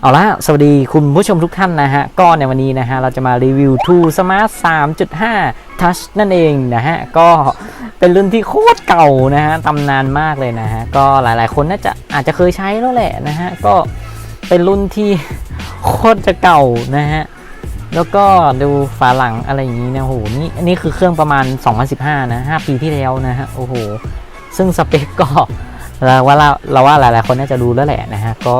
เอาละสวัสดีคุณผู้ชมทุกท่านนะฮะ ก็ในวันนี้นะฮะ เราจะมารีวิว True Smart 3.5 Touch นั่นเองนะฮะ ก็เป็นรุ่นที่โคตรเก่านะฮะตำนานมากเลยนะฮะ ก็หลายๆคนน่าจะอาจจะเคยใช้แล้วแหละนะฮะ ก็เป็นรุ่นที่โคตรจะเก่านะฮะ แล้วก็ดูฝาหลังอะไรอย่างนี้นะโหนี่อันนี้คือเครื่องประมาณ 2015 นะ 5 ปีที่แล้วนะฮะ โอ้โห ซึ่งสเปคก็เราว่าเราเราว่าหลายๆคนน่าจะรู้แล้วแหละนะฮะ ก็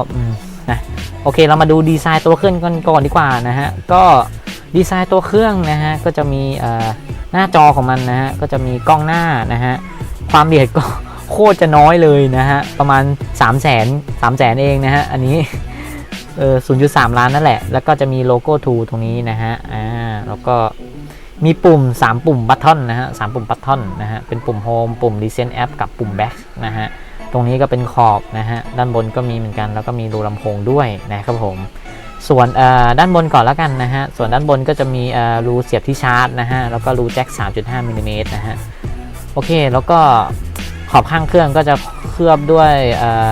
นะโอเคเรามาดูดีไซน์ตัวเครื่องกันก่อนดีกว่านะฮะ ก็ดีไซน์ตัวเครื่องนะฮะ ก็จะมีหน้าจอของมันนะฮะ ก็จะมีกล้องหน้านะฮะ ความละเอียดก็โคตรจะน้อยเลยนะฮะ ประมาณ 3 0 0 0 0 0 3 0 0 0 0เองนะฮะ อันนี้ เออ0.3 ล้านนั่นแหละ แล้วก็จะมีโลโก้ True ตรงนี้นะฮะ อ่า แล้วก็มีปุ่ม 3 ปุ่มบัตทอนนะฮะสามปุ่มบัตทอนนะฮะ เป็นปุ่ม Home ปุ่ม Recent App กับปุ่ม Back นะฮะ ตรงนี้ก็เป็นขอบนะฮะ ด้านบนก็มีเหมือนกัน แล้วก็มีรูลำโพงด้วยนะครับผม ส่วนเอ่อด้านบนก่อนแล้วกันนะฮะ ส่วนด้านบนก็จะมีเอ่อรูเสียบที่ชาร์จนะฮะ แล้วก็รูแจ็ค 3.5มิลลิเมตรนะฮะ โอเค แล้วก็ขอบข้างเครื่องก็จะเคลือบด้วยเอ่อ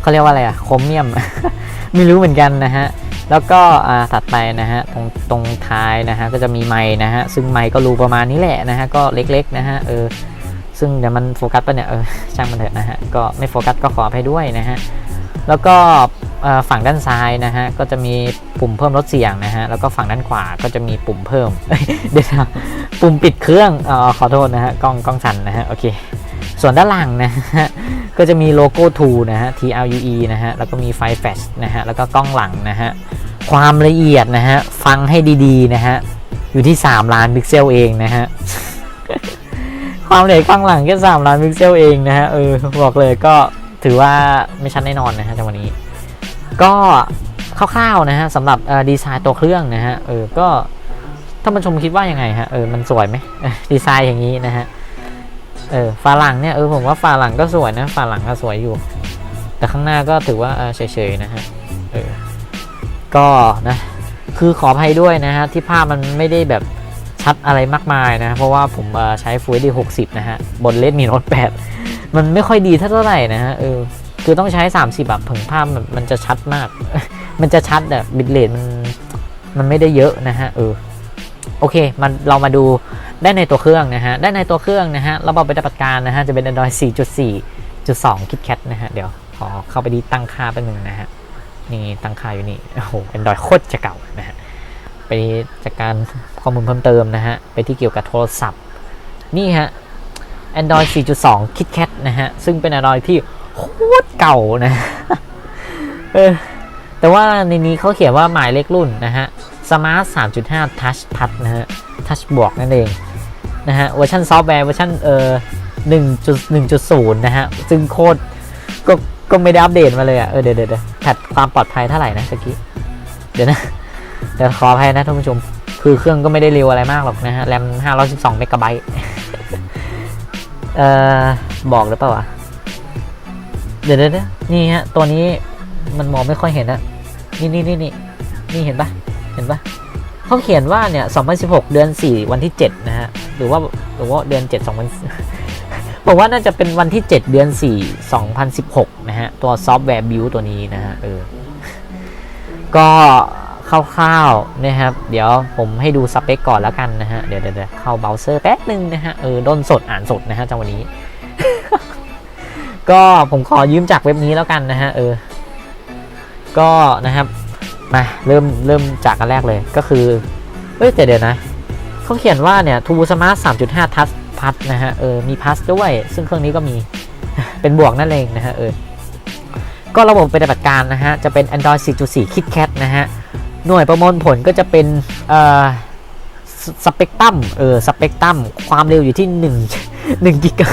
เขาเรียกว่าอะไรอะโครเมียม ไม่รู้เหมือนกันนะฮะ แล้วก็ถัดไปนะฮะตรงตรงท้ายนะฮะก็จะมีไม้นะฮะซึ่งไม้ก็รูประมาณนี้แหละนะฮะก็เล็กๆนะฮะเออซึ่งเดี๋ยวมันโฟกัสปะเนี่ยเออช่างมันเถอะนะฮะก็ไม่โฟกัสก็ขออภัยด้วยนะฮะแล้วก็ฝั่งด้านซ้ายนะฮะก็จะมีปุ่มเพิ่มลดเสียงนะฮะแล้วก็ฝั่งด้านขวาก็จะมีปุ่มเพิ่มเดี๋ยวปุ่มปิดเครื่องเออขอโทษนะฮะกล้องกล้องสั่นนะฮะโอเคส่วนด้านหลังนะฮะ ก็จะมีโลโก้ True นะฮะ T R U E นะฮะ แล้วก็มีไฟแฟลชนะฮะ แล้วก็กล้องหลังนะฮะ ความละเอียดนะฮะ ฟังให้ดีๆนะฮะ อยู่ที่ 3 ล้านพิกเซลเองนะฮะ ความละเอียดข้างหลังแค่3ล้านพิกเซลเองนะฮะ เออ บอกเลยก็ถือว่าไม่ชัดแน่นอนนะฮะจังหวะนี้ ก็คร่าวๆนะฮะสำหรับดีไซน์ตัวเครื่องนะฮะ เออ ก็ท่านผู้ชมคิดว่ายังไงฮะ เออ มันสวยไหมดีไซน์อย่างนี้นะฮะ เออฝาหลังเนี่ยเออผมว่าฝาหลังก็สวยนะฝาหลังก็สวยอยู่ แต่ข้างหน้าก็ถือว่าเฉยๆนะฮะเออก็นะคือขออภัยด้วยนะฮะที่ภาพมันไม่ได้แบบชัดอะไรมากมายนะ เพราะว่าผมใช้ Full HD 60นะฮะบน Redmi Note 8มันไม่ค่อยดีเท่าไหร่นะฮะเออคือต้องใช้ 30แบบผึ่งภาพมันมันจะชัดมาก มันจะชัดอะบิตเรทมันมันไม่ได้เยอะนะฮะเออโอเคมันเรามาดู ได้ในตัวเครื่องนะฮะ ได้ในตัวเครื่องนะฮะ ระบบปฏิบัติการนะฮะ จะเป็น Android 4.4.2 KitKat นะฮะ เดี๋ยวขอเข้าไปดีตั้งค่าแป๊บนึงนะฮะ นี่ตั้งค่าอยู่นี่ โอ้โห Android โคตรจะเก่านะฮะ ไปจากการข้อมูลเพิ่มเติมนะฮะ ไปที่เกี่ยวกับโทรศัพท์ นี่ฮะ Android 4.2 KitKat นะฮะ ซึ่งเป็น Android ที่โคตรเก่านะเออแต่ว่าในนี้เขาเขียนว่าหมายเลขรุ่นนะฮะ Smart 3.5 Touch Touch นะฮะ Touch บวกนั่นเอง นะฮะเวอร์ชันซอฟต์แวร์เวอร์ชันเอ่อ1.1.0นะฮะ ซึ่งโคตรก็ก็ไม่ได้อัปเดตมาเลยอะ เออเดี๋ยวเดี๋ยวเดี๋ยวแพทความปลอดภัยเท่าไหร่นะตะกี้ เดี๋ยวนะเดี๋ยวขออภัยนะท่านผู้ชม คือเครื่องก็ไม่ได้เร็วอะไรมากหรอกนะฮะ แรม512เมกะไบต์เอ่อ บอกหรือเปล่าวะเดี๋ยวเดี๋ยวเดี๋ยวนี่ฮะ ตัวนี้มันมองไม่ค่อยเห็นอะนี่นี่นี่นี่นี่เห็นปะเห็นปะเขาเขียนว่าเนี่ย 2016 เดือน 4 วันที่ 7 นะฮะ หรือว่าหรือว่าเดือน7 2000ผมว่าน่าจะเป็นวันที่ 7 เดือน 4 2016 นะฮะ ตัวซอฟต์แวร์บิวตัวนี้นะฮะเออก็คร่าวๆนะครับ เดี๋ยวผมให้ดูสเปคก่อนแล้วกันนะฮะเดี๋ยวเดี๋ยวเดี๋ยวเข้าเบราว์เซอร์แป๊บนึงนะฮะ เออด้นสดอ่านสดนะฮะจังวันนี้ ก็ผมขอยืมจากเว็บนี้แล้วกันนะฮะ เออ ก็นะครับ มาเริ่มเริ่มจากอันแรกเลยก็คือเอ้ยเดี๋ยวนะ เขาเขียนว่าเนี่ย True Smart 3.5 Touch พัดนะฮะเออมีพัสด้วย ซึ่งเครื่องนี้ก็มีเป็นบวกนั่นเองนะฮะเออก็ระบบปฏิบัติการนะฮะ จะเป็น Android 4.4 KitKat นะฮะ หน่วยประมวลผลก็จะเป็นเอ่อสเปกตรัมเออสเปกตรัมความเร็วอยู่ที่ 1 1กิกะ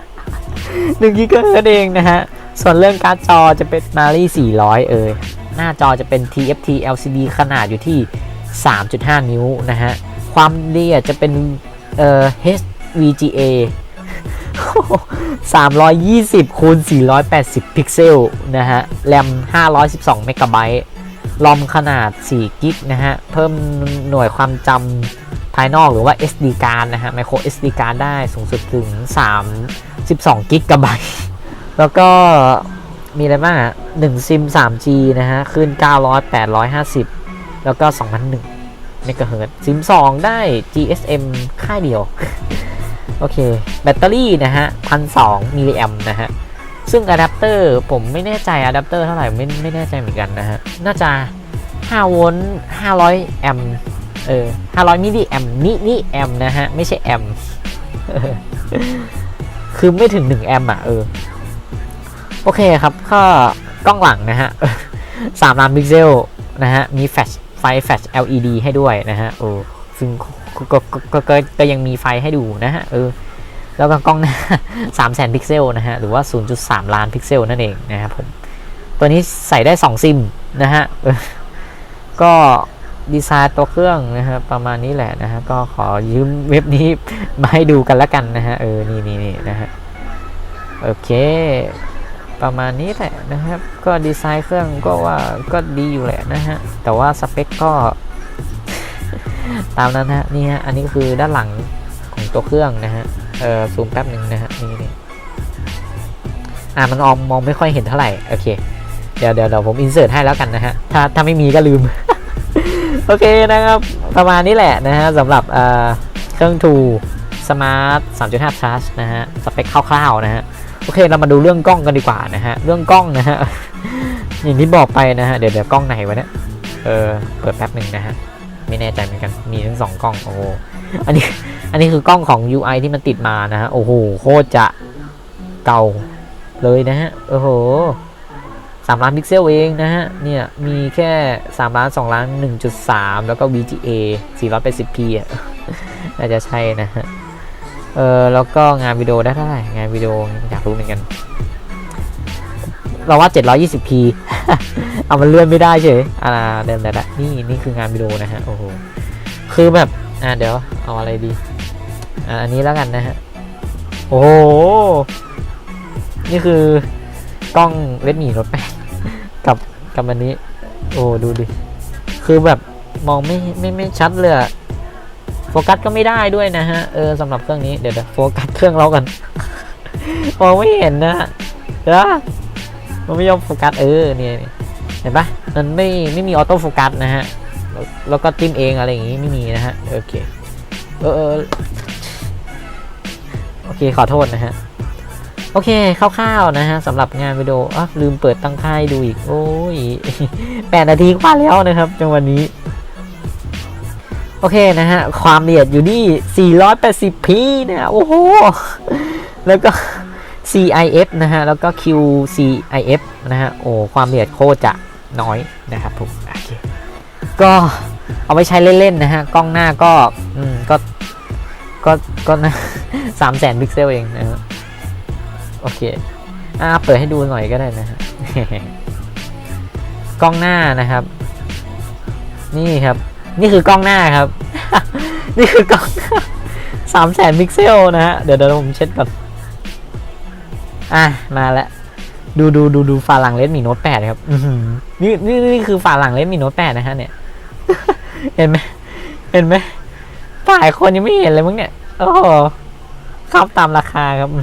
1กิกะเฮิรตเองนะฮะ ส่วนเรื่องการ์ดจอจะเป็น Mali 400 เออหน้าจอจะเป็น TFT LCD ขนาดอยู่ที่ 3.5 นิ้วนะฮะ ความละเอียดจะเป็นเอ่อ HVGA 320คูณ480 พิกเซลนะฮะ แรม 512 เมกะไบต์ลอมขนาด 4 กิกนะฮะ เพิ่มหน่วยความจำภายนอกหรือว่า SD card นะฮะ micro SD card ได้สูงสุดถึง 32 กิกะไบต์แล้วก็มีอะไรบ้างอะ1ซิม 3G นะฮะ ขึ้น 900 850 แล้วก็ 2001 เมกะเฮิรตซิม2ได้ GSM ค่ายเดียว โอเค แบตเตอรี่นะฮะ1,200มิลลิแอมนะฮะ ซึ่งอะแดปเตอร์ผมไม่แน่ใจอะแดปเตอร์เท่าไหร่ไม่ไม่แน่ใจเหมือนกันนะฮะ น่าจะ 5 โวลต์ 500 แอมเออ 500 มิลลิแอมป์มิลิแอมนะฮะ ไม่ใช่แอมคือไม่ถึง 1 แอมอะ เออ โอเคครับก็กล้องหลังนะฮะ3ล้านพิกเซลนะฮะ มีแฟลช แฟลช LED ให้ด้วยนะฮะเออซึ่งก็ก็ก็ก็ยังมีไฟให้ดูนะฮะเออแล้วก็กล้องหน้า3 0 0 0 0 0 พิกเซลนะฮะ หรือว่า 0.3 ล้านพิกเซลนั่นเองนะครับผม ตัวนี้ใส่ได้ 2 ซิมนะฮะ ก็ดีไซน์ตัวเครื่องนะฮะประมาณนี้แหละนะฮะ ก็ขอยืมเว็บนี้มาให้ดูกันแล้วกันนะฮะ เออ นี่นี่นี่นะฮะ โอเค ประมาณนี้แหละนะครับ ก็ดีไซน์เครื่องก็ว่าก็ดีอยู่แหละนะฮะ แต่ว่าสเปคก็ ตามนั้นฮะนี่ฮะ อันนี้คือด้านหลังของตัวเครื่องนะฮะ เออซูมแป๊บหนึ่งนะฮะ นี่นี่อ่ามันออมมองไม่ค่อยเห็นเท่าไหร่ โอเค เดี๋ยวเดี๋ยวเดี๋ยวผมอินเสิร์ตให้แล้วกันนะฮะ ถ้าถ้าไม่มีก็ลืม โอเคนะครับ ประมาณนี้แหละนะฮะสำหรับเครื่องทูสมาร์ท3.5 Touch นะฮะ สเปคคร่าวๆนะฮะ โอเคเรามาดูเรื่องกล้องกันดีกว่านะฮะเรื่องกล้องนะฮะอย่างที่บอกไปนะฮะเดี๋ยวเดี๋ยวกล้องไหนวะเนี่ยเออเปิดแป๊บหนึ่งนะฮะไม่แน่ใจเหมือนกันมีทั้งสองกล้องโอ้โหอันนี้อันนี้คือกล้องของ UI ที่มันติดมานะฮะโอ้โหโคตรจะเก่าเลยนะฮะโอ้โหสามล้านพิกเซลเองนะฮะเนี่ยมีแค่สามล้านสองล้านหนึ่งจุดสามแล้วก็ VGA 480p อะน่าจะใช่นะฮะ เออแล้วก็งานวิดีโอได้เท่าไหร่งานวิดีโออยากรู้เหมือนกัน เราว่า 720p เอามันเลื่อนไม่ได้เฉยอ่าเดิมแต่ละนี่นี่คืองานวิดีโอนะฮะโอ้โหคือแบบอ่าเดี๋ยวเอาอะไรดีอ่าอันนี้แล้วกันนะฮะโอ้โหนี่คือกล้องเลดมี่รถแปกับกับอันนี้ โอ้ดูดิคือแบบมองไม่ไม่ไม่ชัดเลยอะ ฟกัสก็ไม่ได้ด้วยนะฮะ เออสำหรับเครื่องนี้เดี๋ยวโฟกัสเครื่องเรากันมองไม่เห็นนะฮะเดี๋ยวมันไม่ยอมโฟกัสเออเนี่ยเห็นปะมันไม่ไม่มีออโต้โฟกัสนะฮะแล้วก็จิ้มเองอะไรอย่างงี้ไม่มีนะฮะโอเคเออเออโอเคขอโทษนะฮะโอเคคร่าวๆนะฮะสำหรับงานวิดีโออะลืมเปิดตั้งค่ายดูอีก โอ้ยแปดนาทีกว่าแล้วนะครับจังวันนี้ โอเคนะฮะ ความละเอียดอยู่ที่ 480p นี่ยโอ้โห แล้วก็ CIF นะฮะ แล้วก็ QCIF นะฮะ โอ้ ความละเอียดโคตรจะน้อยนะครับผมโอเคก็เอาไว้ใช้เล่นๆนะฮะ กล้องหน้าก็ อืม ก็ ก็ ก็นะสามแสนพิกเซลเองนะฮะ โอเค อ่า เปิดให้ดูหน่อยก็ได้นะฮะ กล้องหน้านะครับ นี่ครับ นี่คือกล้องหน้าครับ นี่คือกล้องสามแสนพิกเซลนะฮะ เดี๋ยวเดี๋ยวผมเช็ดก่อน อะ มาแล้วดูดูดูดูฝาหลังเลสมีโน้ตแปดครับนี่นี่นี่คือฝาหลังเลสมีโน้ตแปดนะฮะเนี่ย เห็นไหมเห็นไหมถ่ายคนยังไม่เห็นเลยมึงเนี่ย โอ้โหครับตามราคาครับอื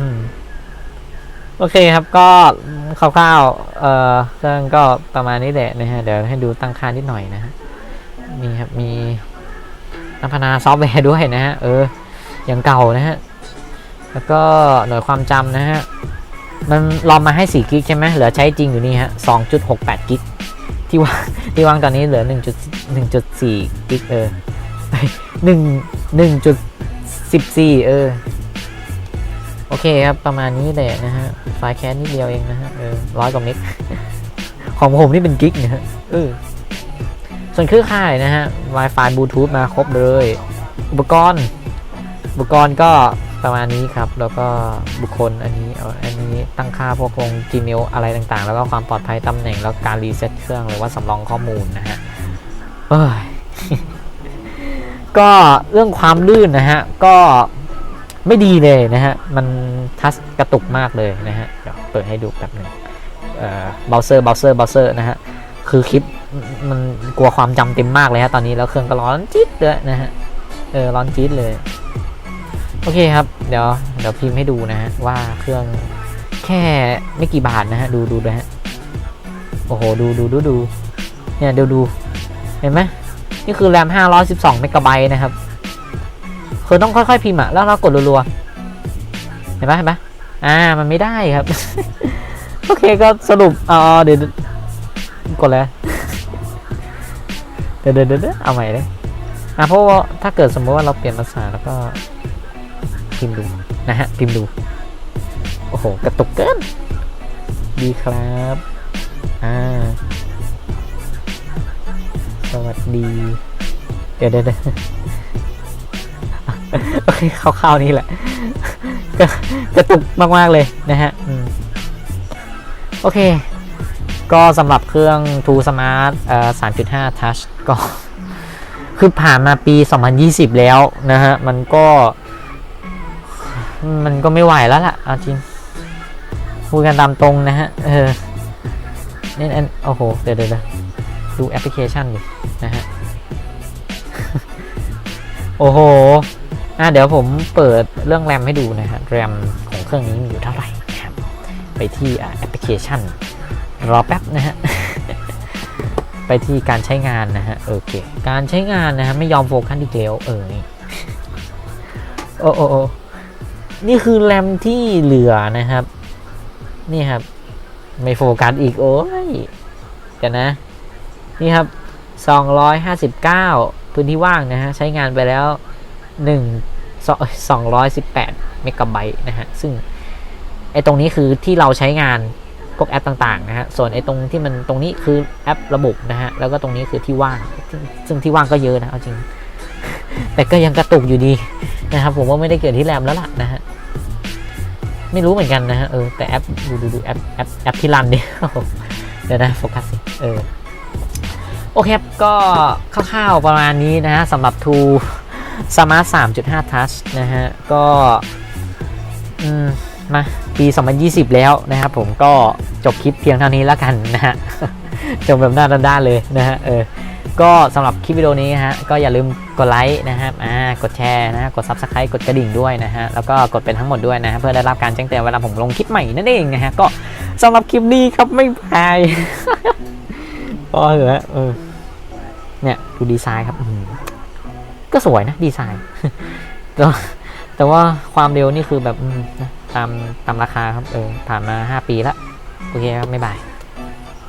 โอเคครับก็คร่าวๆเอ่อเครื่องก็ประมาณนี้แหละนะฮะ เดี๋ยวให้ดูตั้งค่านิดหน่อยนะฮะ มีครับ มีนักพัฒนาซอฟต์แวร์ด้วยนะฮะ เออ อย่างเก่านะฮะ แล้วก็หน่วยความจำนะฮะ มันรอมมาให้ 4 กิกใช่ไหมเหลือใช้จริงอยู่นี่ฮะ 2.68 กิกที่วางที่วางตอนนี้เหลือ 1.1.4 กิกเออหนึ่งหนึ่งจุดสิบสี่เออ โอเคครับ ประมาณนี้แหละนะฮะ ไฟล์แค่นิดเดียวเองนะฮะ เออร้อยกว่าเมกของผมนี่เป็นกิกนะฮะ เออ ส่วนเครือข่ายนะฮะ Wi-Fi บลูทูธมาครบเลย อุปกรณ์ อุปกรณ์ก็ประมาณนี้ครับ แล้วก็บุคคลอันนี้เอาอันนี้ตั้งค่าพวกลง Gmail อะไรต่างๆ แล้วก็ความปลอดภัยตำแหน่งแล้วการรีเซ็ตเครื่องหรือว่าสำรองข้อมูลนะฮะเอ้ยก็เรื่องความลื่นนะฮะ ก็ไม่ดีเลยนะฮะ มันทัชกระตุกมากเลยนะฮะ เดี๋ยวเปิดให้ดูแป๊บหนึ่งเอ่อเบราว์เซอร์เบราว์เซอร์เบราว์เซอร์นะฮะ คือคลิป มันกลัวความจำเต็มมากเลยฮะตอนนี้แล้วเครื่องก็ร้อนจิ๊ดเลยนะฮะเออร้อนจี๊ดเลย โอเคครับ เดี๋ยวเดี๋ยวพิมพ์ให้ดูนะฮะว่าเครื่องแค่ไม่กี่บาทนะฮะดูดูนะฮะโอ้โหดูดูดูดูเนี่ยเดี๋ยวดูเห็นไหมนี่คือแรม512เมกะไบต์นะครับคือต้องค่อยๆพิมพ์อะแล้วเรากดรัวๆเห็นปะเห็นปะอ่ามันไม่ได้ครับ โอเคก็สรุปอ๋อเดี๋ยวกดเลยเดี๋ยว เดี๋ยวเดี๋ยวเอาใหม่เลยอะเพราะว่าถ้าเกิดสมมติว่าเราเปลี่ยนภาษาแล้วก็พิมพ์ดูนะฮะพิมพ์ดู โอ้โห กระตุกเกิน ดีครับ อ่า สวัสดี เดี๋ยวเดี๋ยวเดโอเคคร่าวๆนี้แหละก็กระตุกมากๆเลยนะฮะอืมโอเค ก็สำหรับเครื่อง True Smart เอ่อ3.5 Touch ก็ คือผ่านมาปี 2020 แล้วนะฮะ มันก็ มันก็ไม่ไหวแล้วล่ะ เอาจริงพูดกันตามตรงนะฮะ เออนี่อันโอ้โห เดี๋ยวเดี๋ยวดูแอปพลิเคชันดินะฮะ โอ้โหอะเดี๋ยวผมเปิดเรื่องแรมให้ดูนะฮะแรมของเครื่องนี้มีอยู่เท่าไหร่นะครับ ไปที่แอปพลิเคชัน รอแป๊บนะฮะ ไปที่การใช้งานนะฮะโอเค การใช้งานนะฮะไม่ยอมโฟกัสอีกแล้วเออนี่โอ้โอ้นี่คือแรมที่เหลือนะครับ นี่ครับ ไม่โฟกัสอีกโอ้ยเดี๋ยวนะ นี่ครับ 259 พื้นที่ว่างนะฮะ ใช้งานไปแล้ว1 218 เมกะไบต์นะฮะ ซึ่งไอตรงนี้คือที่เราใช้งาน พวกแอปต่างๆนะฮะ ส่วนไอ้ตรงที่มันตรงนี้คือแอประบบนะฮะ แล้วก็ตรงนี้คือที่ว่าง ซึ่งที่ว่างก็เยอะนะเอาจริง แต่ก็ยังกระตุกอยู่ดีนะครับ ผมว่าไม่ได้เกิดที่แรมแล้วล่ะนะฮะ ไม่รู้เหมือนกันนะฮะ เออ แต่แอปดูดูดูแอปแอปแอปที่รันเนี่ยเดี๋ยวนะโฟกัสสิ เออ โอเคครับก็คร่าวๆประมาณนี้นะฮะสำหรับ t ู Smart 3.5 Touch นะฮะ ก็ อืม มา ปี 2020 แล้วนะครับผมก็จบคลิปเพียงเท่านี้แล้วกันนะฮะจบแบบหน้าด้านๆเลยนะฮะเออก็สำหรับคลิปวิดีโอนี้ฮะก็อย่าลืมกดไลค์นะครับอ่ากดแชร์นะฮะกด Subscribe กดกระดิ่งด้วยนะฮะแล้วก็กดเป็นทั้งหมดด้วยนะฮะเพื่อได้รับการแจ้งเตือนเวลาผมลงคลิปใหม่นั่นเองนะฮะก็สำหรับคลิปนี้ครับไม่พายพอเหอะเออเนี่ยดูดีไซน์ครับก็สวยนะดีไซน์แต่ว่าแต่ว่าความเร็วนี่คือแบบนะ ตามตามราคาครับเออผ่านมา 5 ปีแล้วโอเคครับไม่บาย